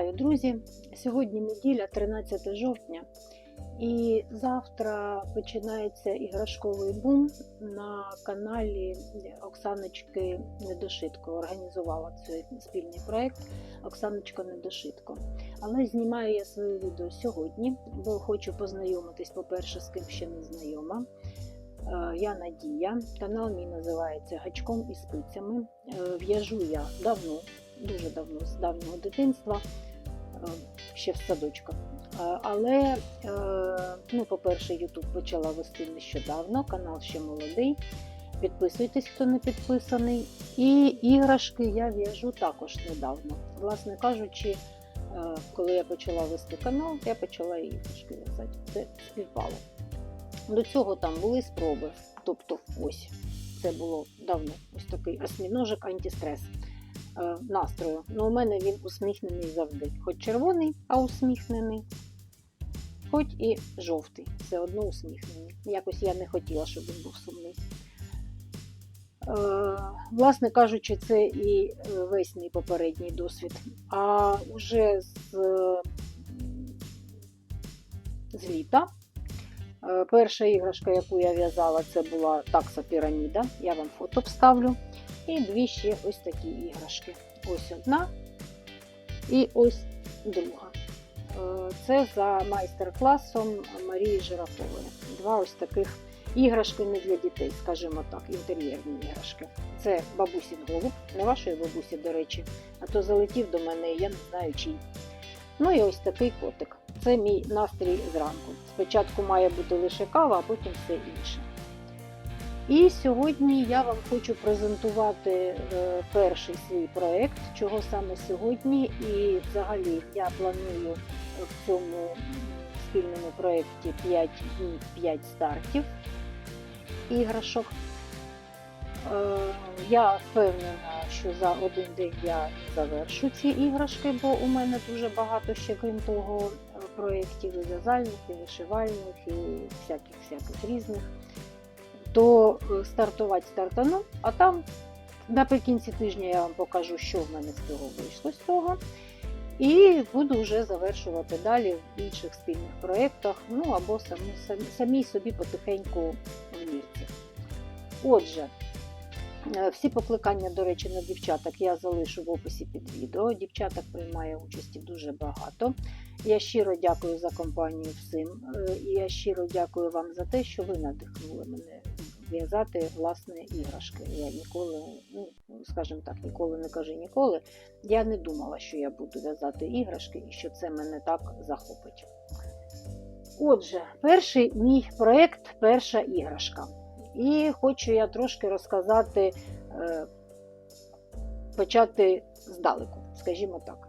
Вітаю, друзі! Сьогодні неділя, 13 жовтня, і завтра починається іграшковий бум на каналі Оксаночки Недошитко. Організувала цей спільний проєкт Оксаночка Недошитко. Але знімаю я своє відео сьогодні, бо хочу познайомитись, по-перше, з ким ще не знайома. Е, Я Надія, канал мій називається Гачком і спицями. Е, В'яжу я давно, дуже давно, з давнього дитинства, ще в садочках. Е, Але, е, ну, по-перше, YouTube почала вести нещодавно, канал ще молодий. Підписуйтесь, хто не підписаний. І іграшки я в'яжу також недавно. Власне кажучи, е, коли я почала вести канал, я почала іграшки в'язати. Це співпало. До цього там були спроби. Тобто, ось це було давно. Ось такий осьміножик антистрес е, настрою. Ну, у мене він усміхнений завжди. Хоч червоний, а усміхнений, хоч і жовтий. Все одно усміхнений. Якось я не хотіла, щоб він був сумний. Е, власне кажучи, це і е, весь мій попередній досвід. А вже з, е, з літа Е, Перша іграшка, яку я в'язала, це була такса піраміда. Я вам фото вставлю. І дві ще ось такі іграшки. Ось одна і ось друга. Е, Це за майстер-класом Марії Жирафової. Два ось таких іграшки не для дітей, скажімо так, інтер'єрні іграшки. Це бабусін голуб, не вашої бабусі, до речі, а то залетів до мене, я не знаю чий. Ну і ось такий котик. Це мій настрій зранку. Спочатку має бути лише кава, а потім все інше. І сьогодні я вам хочу презентувати е, перший свій проєкт, чого саме сьогодні. І взагалі я планую в цьому спільному проєкті 5 днів, 5 стартів іграшок. Е, Я впевнена, що за один день я завершу ці іграшки, бо у мене дуже багато ще, крім того, е, проєктів і в'язальних, і вишивальних, і всяких-всяких різних. То е, стартувати стартану, а там наприкінці тижня я вам покажу, що в мене з цього вийшло з цього. І буду вже завершувати далі в інших спільних проєктах, ну або самі, самі, самі собі потихеньку в лірці. Отже, Е, Всі покликання, до речі, на дівчаток я залишу в описі під відео. Дівчаток приймає участі дуже багато. Я щиро дякую за компанію всім. Е, я щиро дякую вам за те, що ви надихнули мене в'язати власне іграшки. Я ніколи, ну скажімо так, ніколи не кажу ніколи. Я не думала, що я буду в'язати іграшки і що це мене так захопить. Отже, перший мій проєкт перша іграшка. І хочу я трошки розказати, е, почати здалеку, скажімо так.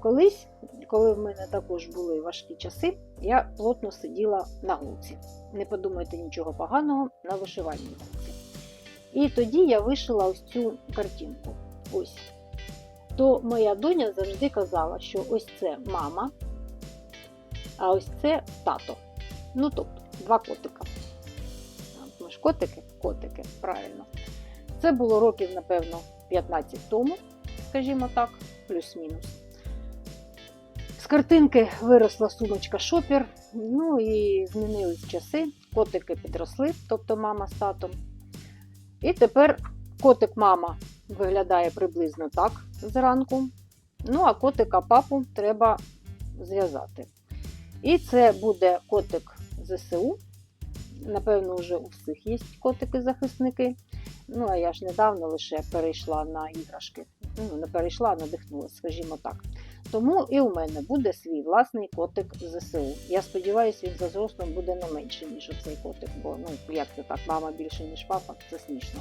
Колись, коли в мене також були важкі часи, я плотно сиділа на гулці. Не подумайте нічого поганого на вишивальній гулці. І тоді я вишила ось цю картинку. Ось. То моя доня завжди казала, що ось це мама, а ось це тато. Ну тобто, два котика ми ж котики, котики, правильно. Це було років, напевно, 15 тому, скажімо так, плюс-мінус. З картинки виросла сумочка шопер, ну і змінились часи. Котики підросли, тобто мама з татом. І тепер котик-мама виглядає приблизно так зранку. Ну, а котика папу треба зв'язати. І це буде котик ЗСУ. Напевно, вже у всіх є котики-захисники. Ну, а я ж недавно лише перейшла на іграшки. Ну, не перейшла, а надихнулася, скажімо так. Тому і у мене буде свій власний котик ЗСУ. Я сподіваюся, він за зростом буде не менше, ніж оцей котик, бо ну, як це так, мама більше, ніж папа, це смішно.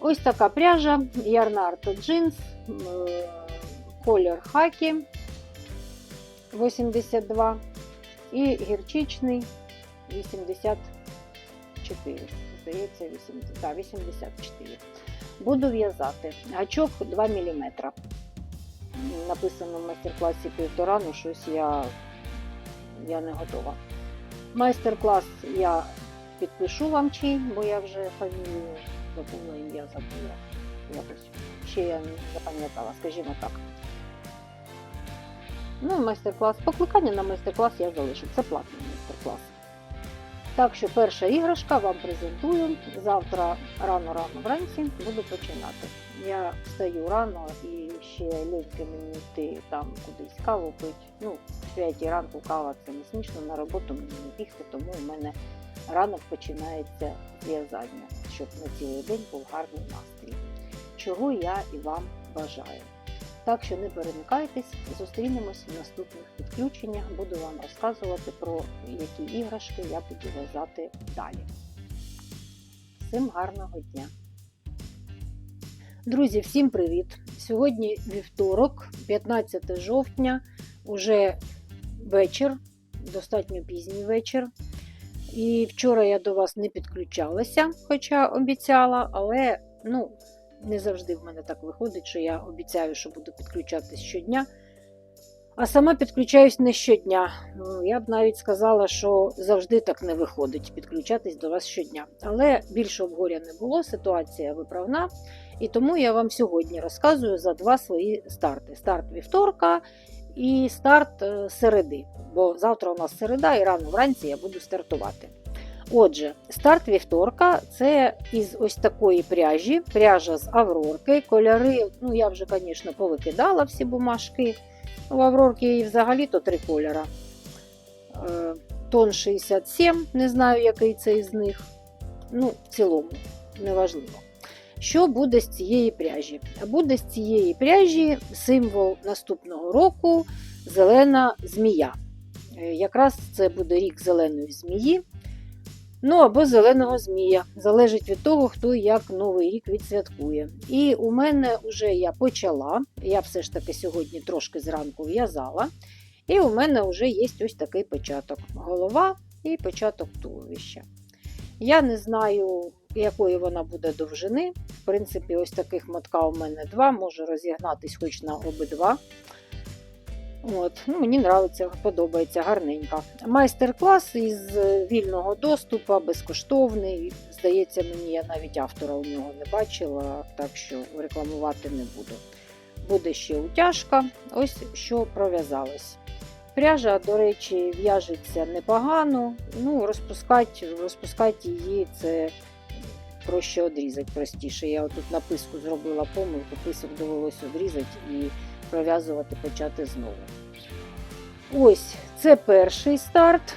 Ось така пряжа, Ярнарто джинс, е, колір хакі 82 і гірчичний 84. Здається, 80, да, 84. Буду в'язати. Гачок 2 мм. Написано в майстер-класі півтора, ну щось я, я не готова. Майстер-клас я підпишу вам чий, бо я вже фамілію забула, ім'я забула. Якось ще я не запам'ятала, скажімо так. Ну, і майстер-клас. Покликання на майстер-клас я залишу. Це платний майстер-клас. Так що перша іграшка вам презентую. Завтра рано-рано вранці буду починати. Я встаю рано і ще ліньки мені йти там кудись каву пити. Ну, в 5 ранку кава це не смішно, на роботу мені не бігти, тому у мене ранок починається зв'язання, щоб на цілий день був гарний настрій. Чого я і вам бажаю. Так що не перемикайтесь, зустрінемось в наступних підключеннях. Буду вам розказувати про які іграшки я буду в'язати далі. Всім гарного дня! Друзі, всім привіт! Сьогодні вівторок, 15 жовтня, уже вечір, достатньо пізній вечір. І вчора я до вас не підключалася, хоча обіцяла, але ну, не завжди в мене так виходить, що я обіцяю, що буду підключатись щодня. А сама підключаюсь не щодня. Ну, Я б навіть сказала, що завжди так не виходить підключатись до вас щодня. Але більше обгоря не було, ситуація виправна. І тому я вам сьогодні розказую за два свої старти: старт вівторка і старт е, середи. Бо завтра у нас середа, і рано вранці я буду стартувати. Отже, старт вівторка це із ось такої пряжі, пряжа з Аврорки. Кольори, ну я вже, звісно, повикидала всі бумажки. У Аврорки і взагалі-то три кольора. Е, Тон 67, не знаю, який це із них. Ну, в цілому, неважливо. Що буде з цієї пряжі? Буде з цієї пряжі символ наступного року зелена змія. Е, Якраз це буде рік зеленої змії. Ну або зеленого змія. Залежить від того, хто як новий рік відсвяткує. І у мене вже я почала, я все ж таки сьогодні трошки зранку в'язала. І у мене вже є ось такий початок: голова і початок туловища. Я не знаю, якої вона буде довжини. В принципі, ось таких мотка у мене два, може розігнатись хоч на обидва. От, ну, Мені подобається, подобається гарненько. Майстер-клас із вільного доступу, безкоштовний. Здається, мені я навіть автора у нього не бачила, так що рекламувати не буду. Буде ще утяжка, ось що пров'язалось. Пряжа, до речі, в'яжеться непогано. Ну, розпускати, розпускати її це проще одрізати простіше. Я тут на писку зробила помилку, писок довелося одрізати і пров'язувати почати знову. Ось це перший старт.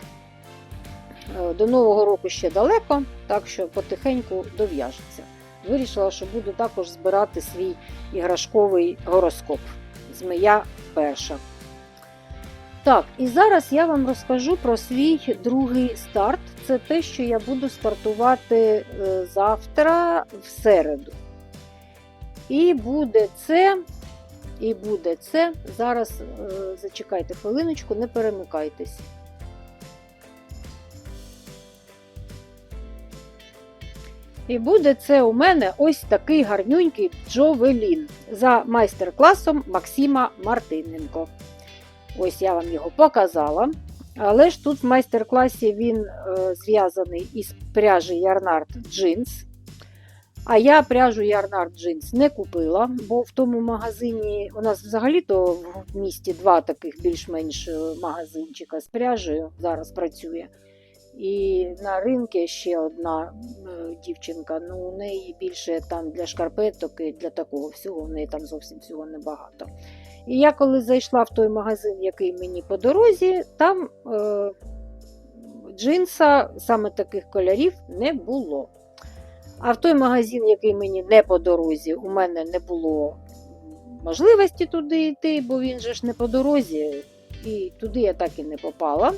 Е, До Нового року ще далеко, так що потихеньку дов'яжеться. Вирішила, що буду також збирати свій іграшковий гороскоп. Змія перша. Так, і зараз я вам розкажу про свій другий старт. Це те, що я буду стартувати е, завтра в середу. І буде це і буде це. Зараз е, зачекайте хвилиночку, не перемикайтесь. І буде це у мене ось такий гарнюнький джовелін за майстер-класом Максима Мартиненко. Ось я вам його показала. Але ж тут в майстер-класі він е, зв'язаний із пряжі Ярнард Джинс. А я пряжу Ярнард Джинс не купила, бо в тому магазині у нас взагалі-то в місті два таких більш-менш магазинчика з пряжею зараз працює. І на ринку ще одна е, дівчинка, ну у неї більше там для шкарпеток і для такого всього, в неї там зовсім всього небагато. І я коли зайшла в той магазин, який мені по дорозі, там е, джинса саме таких кольорів не було. А в той магазин, який мені не по дорозі, у мене не було можливості туди йти, бо він же ж не по дорозі, і туди я так і не попала.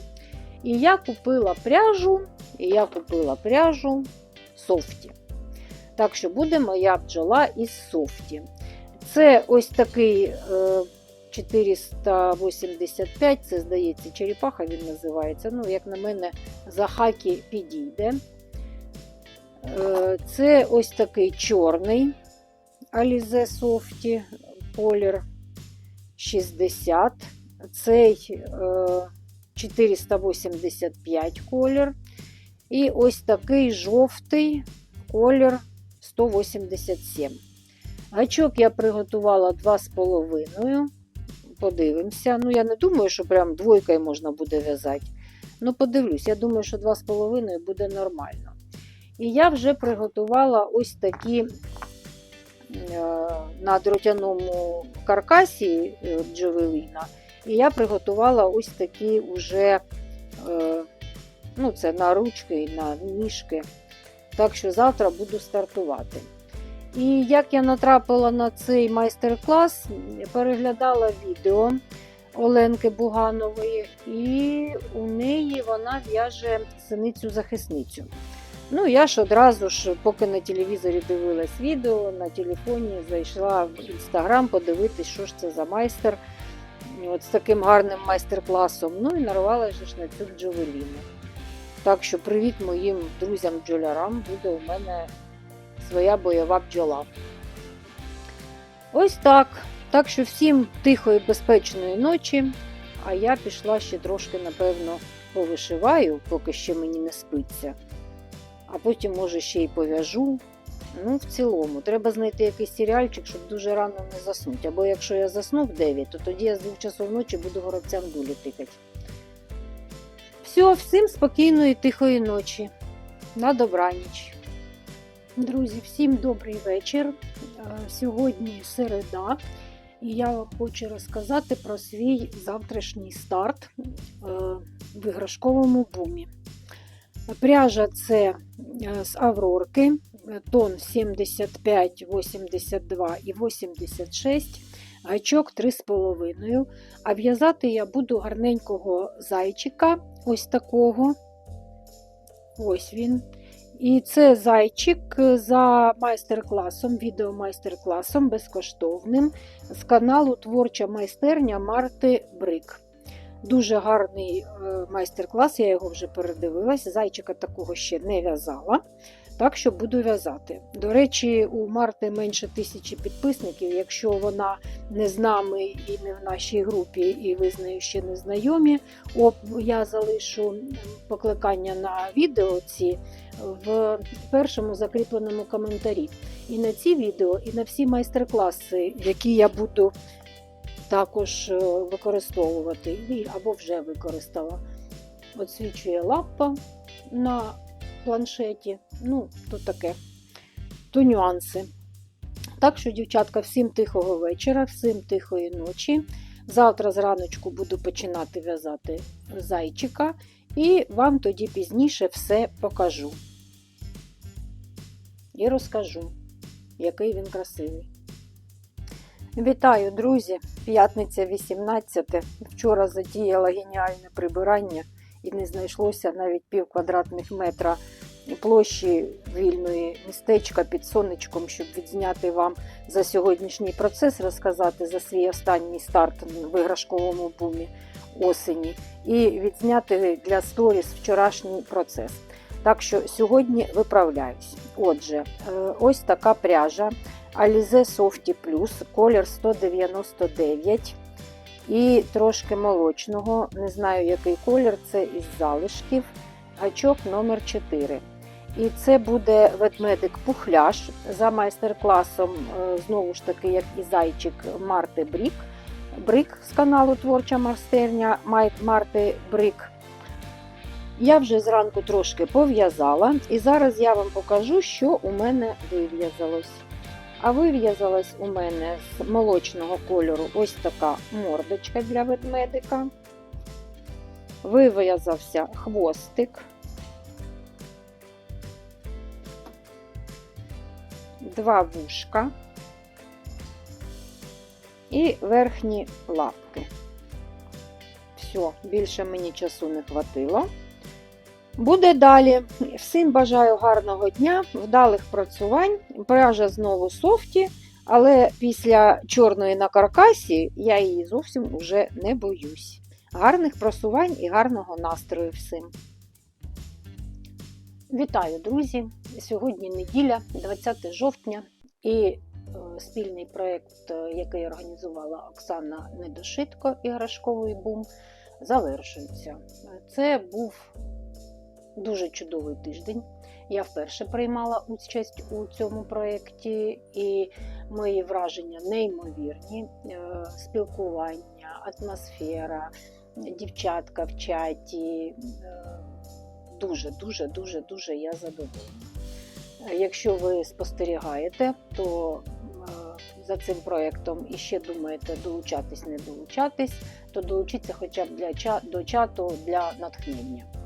І я купила пряжу, і я купила пряжу софті. Так що буде моя бджола із софті. Це ось такий е, 485, це, здається, черепаха він називається. Ну, як на мене, за хаки підійде. Е, це ось такий чорний Alize Softy колір 60. Цей е, 485 колір. І ось такий жовтий колір 187. Гачок я приготувала 2,5. подивимося. Ну, я не думаю, що прям двойкою можна буде в'язати. Ну, подивлюсь, я думаю, що 2,5 буде нормально. І я вже приготувала ось такі е, на дротяному каркасі е, джавеліна. І я приготувала ось такі уже, е, ну, це на ручки на ніжки. Так що завтра буду стартувати. І як я натрапила на цей майстер-клас, переглядала відео Оленки Буганової, і у неї вона в'яже синицю-захисницю. Ну, я ж одразу ж, поки на телевізорі дивилась відео, на телефоні зайшла в інстаграм подивитись, що ж це за майстер от з таким гарним майстер-класом. Ну і нарвалася ж на цю джовеліну. Так що привіт моїм друзям-бджолярам, буде у мене своя бойова бджола. Ось так. Так що всім тихої, безпечної ночі. А я пішла ще трошки, напевно, повишиваю, поки ще мені не спиться. А потім, може, ще й пов'яжу. Ну, в цілому, треба знайти якийсь серіальчик, щоб дуже рано не заснути. Або якщо я засну в 9, то тоді я з 2 часов ночі буду горобцям дулі тикати. Все, всім спокійної, тихої ночі. На добраніч. Друзі, всім добрий вечір. Е, Сьогодні середа, і я хочу розказати про свій завтрашній старт е, в іграшковому бумі. Пряжа це е, з Аврорки, тон 75, 82 і 86, гачок 3,5. А в'язати я буду гарненького зайчика, ось такого. Ось він. І це зайчик за майстер-класом, відео-майстер-класом безкоштовним з каналу Творча майстерня Марти Брик. Дуже гарний е, майстер-клас, я його вже передивилась. Зайчика такого ще не в'язала, так що буду в'язати. До речі, у Марти менше тисячі підписників. Якщо вона не з нами і не в нашій групі, і ви з нею ще не знайомі, я залишу покликання на відео ці в першому закріпленому коментарі. І на ці відео, і на всі майстер-класи, які я буду також е, використовувати, або вже використала. Отсвічує лапа на планшеті. Ну, то таке, то нюанси. Так що, дівчатка, всім тихого вечора, всім тихої ночі. Завтра зраночку буду починати в'язати зайчика, і вам тоді пізніше все покажу. І розкажу, який він красивий. Вітаю, друзі! П'ятниця 18. Вчора затіяла геніальне прибирання і не знайшлося навіть пів квадратних метра площі вільної містечка під сонечком, щоб відзняти вам за сьогоднішній процес, розказати за свій останній старт в іграшковому бумі осені, і відзняти для сторіс вчорашній процес. Так що сьогодні виправляюсь. Отже, е, ось така пряжа. Alize Softy Plus, колір 199 і трошки молочного. Не знаю, який колір, це із залишків. Гачок номер 4 І це буде ведмедик пухляш за майстер-класом, е, знову ж таки, як і зайчик Марти Брік. Брик з каналу Творча майстерня Май- Марти Брик. Я вже зранку трошки пов'язала, і зараз я вам покажу, що у мене вив'язалось. А вив'язалась у мене з молочного кольору ось така мордочка для ведмедика. Вив'язався хвостик. Два вушка і верхні лапки. Все, більше мені часу не хватило. Буде далі. Всім бажаю гарного дня, вдалих працювань. Пряжа знову софті, але після чорної на каркасі я її зовсім уже не боюсь. Гарних просувань і гарного настрою всім. Вітаю, друзі! Сьогодні неділя, 20 жовтня, і е, спільний проєкт, е, який організувала Оксана Недошитко, іграшковий бум, завершується. Це був дуже чудовий тиждень. Я вперше приймала участь у цьому проєкті, і мої враження неймовірні. Е, Спілкування, атмосфера, дівчатка в чаті. Е, Дуже, дуже, дуже, дуже я задоволена. Е, Якщо ви спостерігаєте, то за цим проєктом і ще думаєте долучатись, не долучатись, то долучіться хоча б для до чату для натхнення.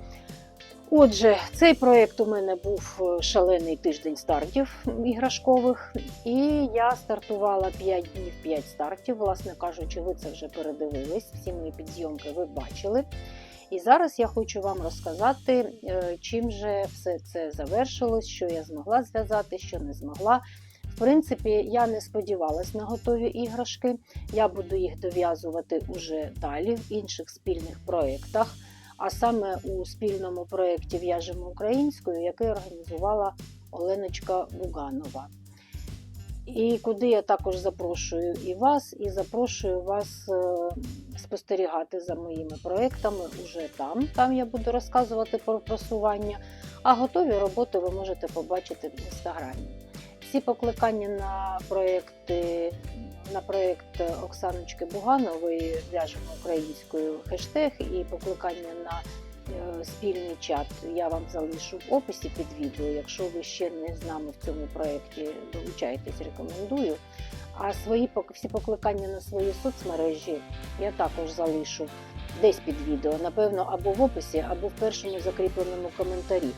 Отже, цей проєкт у мене був е, шалений тиждень стартів іграшкових, і я стартувала 5 днів, 5 стартів. Власне кажучи, ви це вже передивились, всі мої підзйомки ви бачили. І зараз я хочу вам розказати, е, чим же все це завершилось, що я змогла зв'язати, що не змогла. В принципі, я не сподівалась на готові іграшки. Я буду їх дов'язувати уже далі в інших спільних проєктах, а саме у спільному проєкті В'яжемо українською, який організувала Оленочка Буганова. І куди я також запрошую і вас, і запрошую вас е, спостерігати за моїми проєктами уже там. Там я буду розказувати про просування, а готові роботи ви можете побачити в інстаграмі. Всі покликання на проєкти. На проєкт Оксаночки Буганової в'яжемо українською хештег і покликання на е, спільний чат я вам залишу в описі під відео. Якщо ви ще не з нами в цьому проєкті, долучайтесь, рекомендую. А свої всі покликання на свої соцмережі я також залишу десь під відео, напевно, або в описі, або в першому закріпленому коментарі.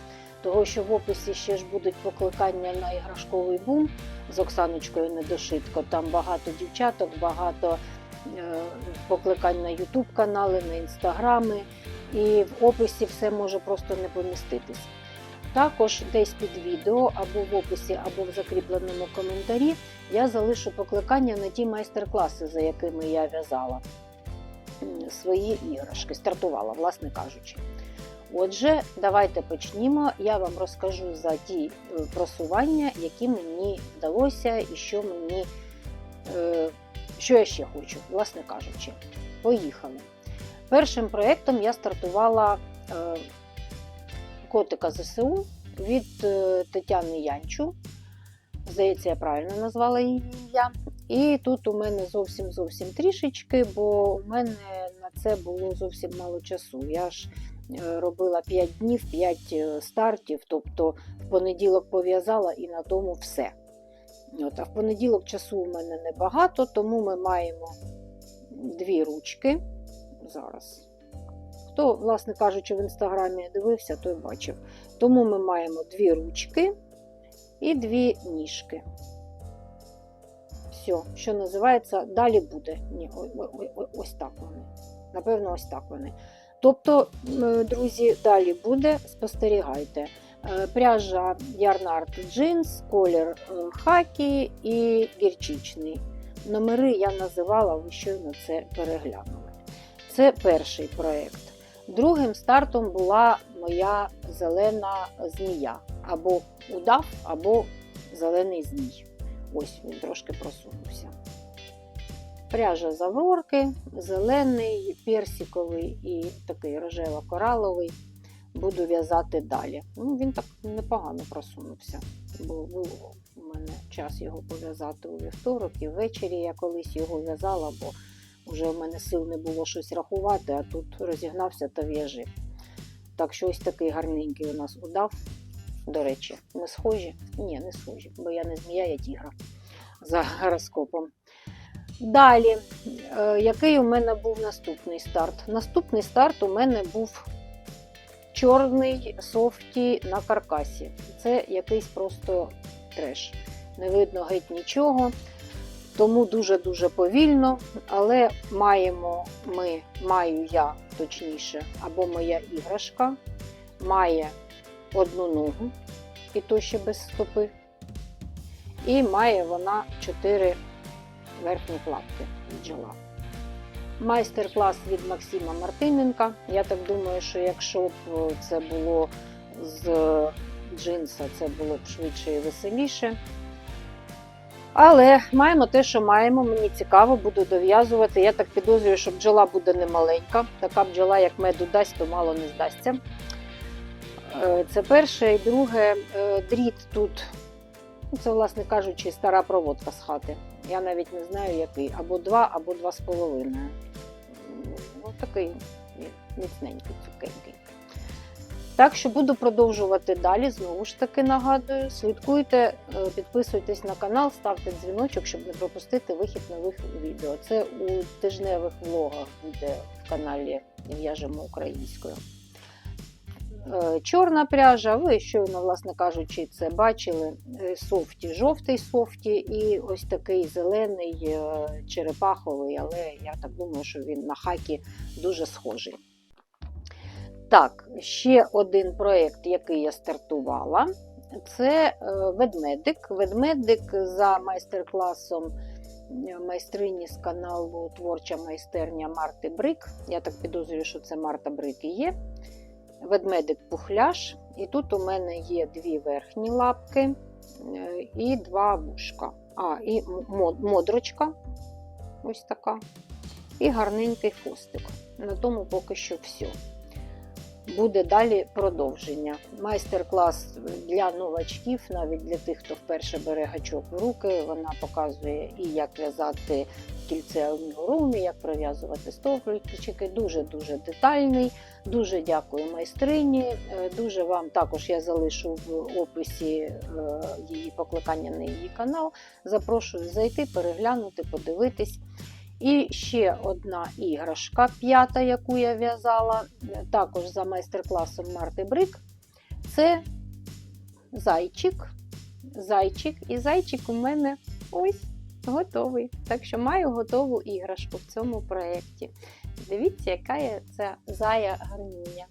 Того, що в описі ще ж будуть покликання на іграшковий бум з Оксаночкою Недошитко. Там багато дівчаток, багато е, покликань на Ютуб канали, на інстаграми. І в описі все може просто не поміститись. Також десь під відео або в описі, або в закріпленому коментарі я залишу покликання на ті майстер-класи, за якими я в'язала свої іграшки, стартувала, власне кажучи. Отже, давайте почнімо. Я вам розкажу за ті е, просування, які мені вдалося і що мені, е, що я ще хочу, власне кажучи. Поїхали. Першим проєктом я стартувала е, котика ЗСУ від Тетяни Янчу. Здається, я правильно назвала її ім'я. І тут у мене зовсім зовсім трішечки, бо у мене на це було зовсім мало часу. Я ж робила 5 днів, 5 стартів, тобто в понеділок пов'язала і на тому все. От, а в понеділок часу у мене небагато, тому ми маємо дві ручки. Зараз. Хто, власне кажучи, в інстаграмі дивився, той бачив. Тому ми маємо дві ручки і дві ніжки. Все, що називається, далі буде. Ні, ось так вони. Напевно, ось так вони. Тобто, друзі, далі буде, спостерігайте. Е, Пряжа Yarnart Jeans, колір е, хакі і гірчичний. Номери я називала, ви щойно це переглянули. Це перший проєкт. Другим стартом була моя зелена змія. Або удав, або зелений змій. Ось він трошки просунувся. Пряжа з зелений, персиковий і такий рожево-кораловий. Буду в'язати далі. Ну, він так непогано просунувся, бо було у мене час його пов'язати у вівторок і ввечері я колись його в'язала, бо вже в мене сил не було щось рахувати, а тут розігнався та в'яжи. Так що ось такий гарненький у нас удав. До речі, не схожі? Ні, не схожі, бо я не змія, я тігра за гороскопом. Далі, е, який у мене був наступний старт? Наступний старт у мене був чорний софті на каркасі. Це якийсь просто треш. Не видно геть нічого, тому дуже-дуже повільно, але маємо ми, маю я точніше, або моя іграшка, має одну ногу, і то ще без стопи. І має вона 4 верхні платки бджола. Майстер-клас від Максима Мартиненка. Я так думаю, що якщо б це було з джинса, це було б швидше і веселіше. Але маємо те, що маємо. Мені цікаво, буду дов'язувати. Я так підозрюю, що бджола буде немаленька. Така бджола, як меду дасть, то мало не здасться. Е, Це перше. І друге, е, дріт тут, ну, це, власне кажучи, стара проводка з хати. Я навіть не знаю, який. Або два, або два з половиною. Ну, такий міцненький, цукенький. Так що буду продовжувати далі. Знову ж таки нагадую. Слідкуйте, е, підписуйтесь на канал, ставте дзвіночок, щоб не пропустити вихід нових відео. Це у тижневих влогах буде в каналі В'яжемо українською. Е, Чорна пряжа, ви щойно, власне кажучи, це бачили. Е, Софті, жовтий софті і ось такий зелений е, черепаховий, але я так думаю, що він на хакі дуже схожий. Так, ще один проєкт, який я стартувала, це ведмедик. Ведмедик за майстер-класом майстрині з каналу Творча майстерня Марти Брик. Я так підозрюю, що це Марта Брик і є. Ведмедик пухляш. І тут у мене є дві верхні лапки е, і два вушка. А, і модрочка. Ось така. І гарненький хвостик. На тому поки що все. Буде далі продовження. Майстер-клас для новачків, навіть для тих, хто вперше бере гачок в руки. Вона показує і як в'язати кільце амігурумі, як пров'язувати стовпчики. Дуже-дуже детальний. Дуже дякую майстрині. Е, Дуже вам також я залишу в описі е, її покликання на її канал. Запрошую зайти, переглянути, подивитись. І ще одна іграшка, п'ята, яку я в'язала, е, також за майстер-класом Марти Брик. Це зайчик. Зайчик. І зайчик у мене ось готовий. Так що маю готову іграшку в цьому проєкті. Дивіться, яка є ця зая гарнюня.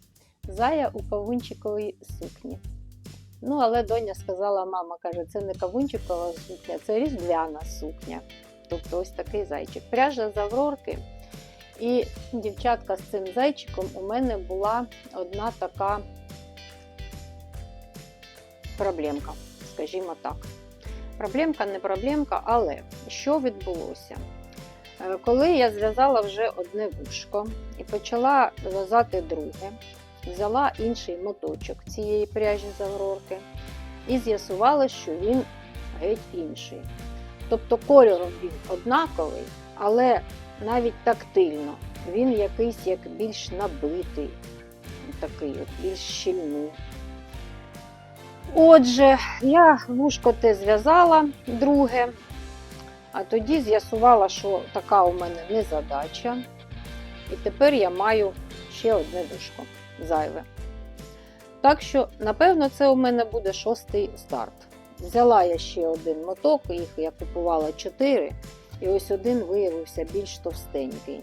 Зая у кавунчиковій сукні. Ну, але доня сказала, мама каже, це не кавунчикова сукня, це різдвяна сукня. Тобто ось такий зайчик. Пряжа з аврорки. І дівчатка з цим зайчиком у мене була одна така проблемка, скажімо так. Проблемка не проблемка, але що відбулося? Е, Коли я зв'язала вже одне вушко і почала в'язати друге, взяла інший моточок цієї пряжі з і з'ясувала, що він геть інший. Тобто кольором він однаковий, але навіть тактильно він якийсь як більш набитий, такий от, більш щільний. Отже, я вушко те зв'язала друге, а тоді з'ясувала, що така у мене не задача. І тепер я маю ще одне вушко зайве. Так що, напевно, це у мене буде шостий старт. Взяла я ще один моток, їх я купувала 4, і ось один виявився більш товстенький.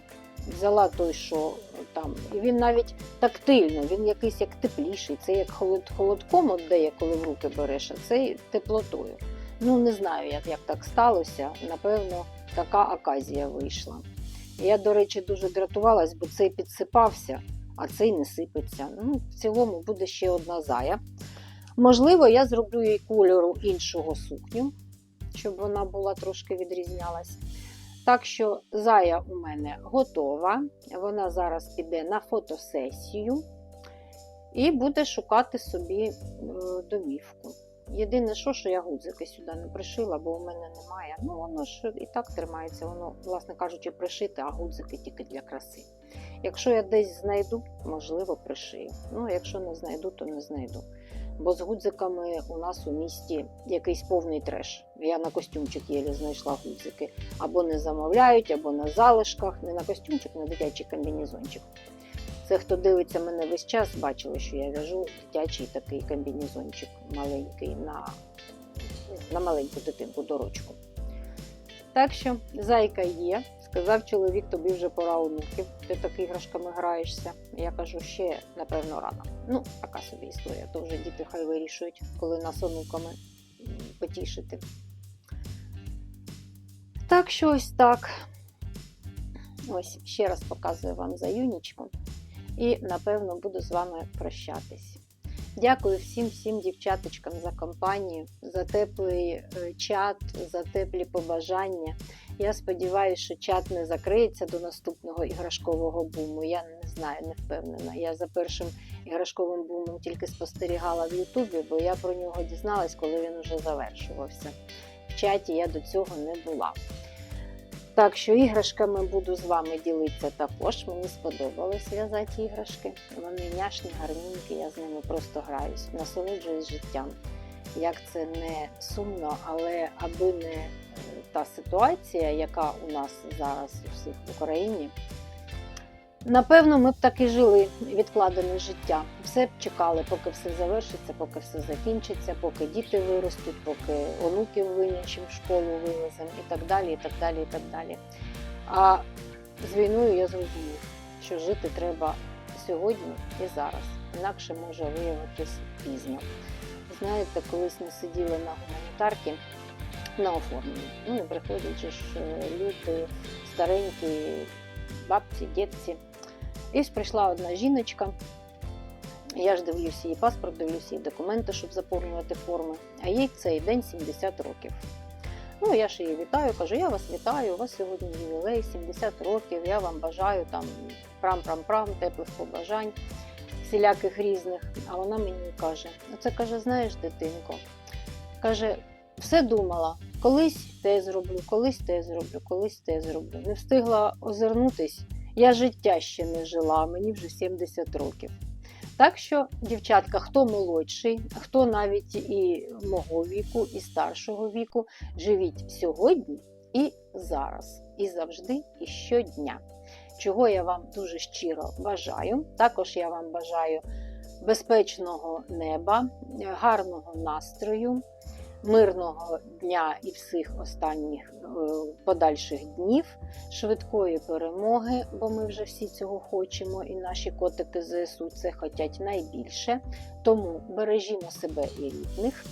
Взяла той, що там, і він навіть тактильно, він якийсь як тепліший, це як холод, холодком отдає, коли в руки береш, а цей теплотою. Ну, не знаю, як, як так сталося. Напевно, така оказія вийшла. Я, до речі, дуже дратувалась, бо цей підсипався, а цей не сипеться. Ну, в цілому буде ще одна зая. Можливо, я зроблю їй кольору іншого сукню, щоб вона була трошки відрізнялась. Так що зая у мене готова. Вона зараз піде на фотосесію і буде шукати собі е, домівку. Єдине, що, що я гудзики сюди не пришила, бо у мене немає. Ну, воно ж і так тримається, воно, власне кажучи, пришите, а гудзики тільки для краси. Якщо я десь знайду, можливо, пришию. Ну, якщо не знайду, то не знайду. Бо з гудзиками у нас у місті якийсь повний треш. Я на костюмчик єлі знайшла гудзики. Або не замовляють, або на залишках. Не на костюмчик, на дитячий комбінезончик. Це хто дивиться мене весь час, бачили, що я в'яжу дитячий такий комбінезончик маленький на, на маленьку дитинку дорочку. Так що зайка є. Сказав чоловік, тобі вже пора онуків, ти так іграшками граєшся. Я кажу, ще напевно рано. Ну, така собі історія. То вже діти хай вирішують, коли нас онуками потішити. Так що ось так. Ось ще раз показую вам за юнічку. І напевно буду з вами прощатись. Дякую всім всім дівчаточкам за компанію, за теплий е, чат, за теплі побажання. Я сподіваюся, що чат не закриється до наступного іграшкового буму. Я не знаю, не впевнена. Я за першим іграшковим бумом тільки спостерігала в Ютубі, бо я про нього дізналась, коли він уже завершувався. В чаті я до цього не була. Так що іграшками буду з вами ділитися також. Мені сподобалось в'язати іграшки. Вони няшні, гарненькі, я з ними просто граюсь, насолоджуюсь життям. Як це не сумно, але аби не та ситуація, яка у нас зараз у всіх в Україні, напевно, ми б так і жили відкладене життя. Все б чекали, поки все завершиться, поки все закінчиться, поки діти виростуть, поки онуків винячим в школу вивеземо і так далі, і так далі, і так далі. А з війною я зрозумів, що жити треба сьогодні і зараз, інакше може виявитись пізно. Знаєте, колись ми сиділи на гуманітарці на оформленні. Ну і приходять ж е, люди старенькі, бабці, дітці. І ось прийшла одна жіночка. Я ж дивлюся її паспорт, дивлюся її документи, щоб заповнювати форми. А їй цей день 70 років. Ну, я ж її вітаю, кажу, я вас вітаю, у вас сьогодні ювілей, 70 років, я вам бажаю там прам-прам-прам, теплих побажань, всіляких різних. А вона мені каже: оце каже, знаєш, дитинко, каже, все думала, колись те зроблю, колись те зроблю, колись те зроблю. Не встигла озирнутись. Я життя ще не жила, мені вже 70 років. Так що, дівчатка, хто молодший, хто навіть і мого віку, і старшого віку, живіть сьогодні і зараз, і завжди, і щодня. Чого я вам дуже щиро бажаю. Також я вам бажаю безпечного неба, гарного настрою, мирного дня і всіх останніх е, подальших днів, швидкої перемоги, бо ми вже всі цього хочемо, і наші котики ЗСУ це хочуть найбільше. Тому бережімо себе і рідних.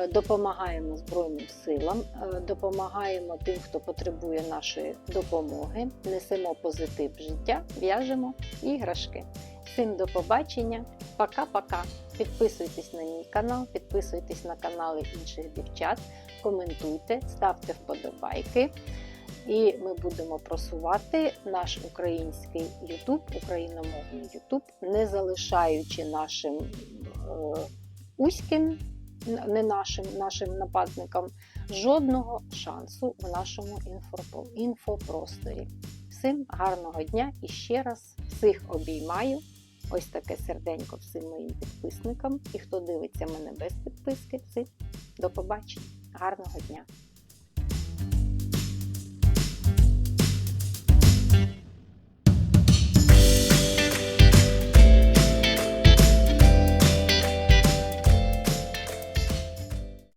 е, Допомагаємо Збройним силам, е, допомагаємо тим, хто потребує нашої допомоги, несемо позитив життя, в'яжемо іграшки. Всім до побачення, пока-пока. Підписуйтесь на мій канал, підписуйтесь на канали інших дівчат, коментуйте, ставте вподобайки. І ми будемо просувати наш український YouTube, україномовний YouTube, не залишаючи нашим е, уським, не нашим, нашим нападникам жодного шансу в нашому інфопросторі. Всім гарного дня і ще раз всіх обіймаю. Ось таке серденько всім моїм підписникам. І хто дивиться мене без підписки, це до побачення. Гарного дня!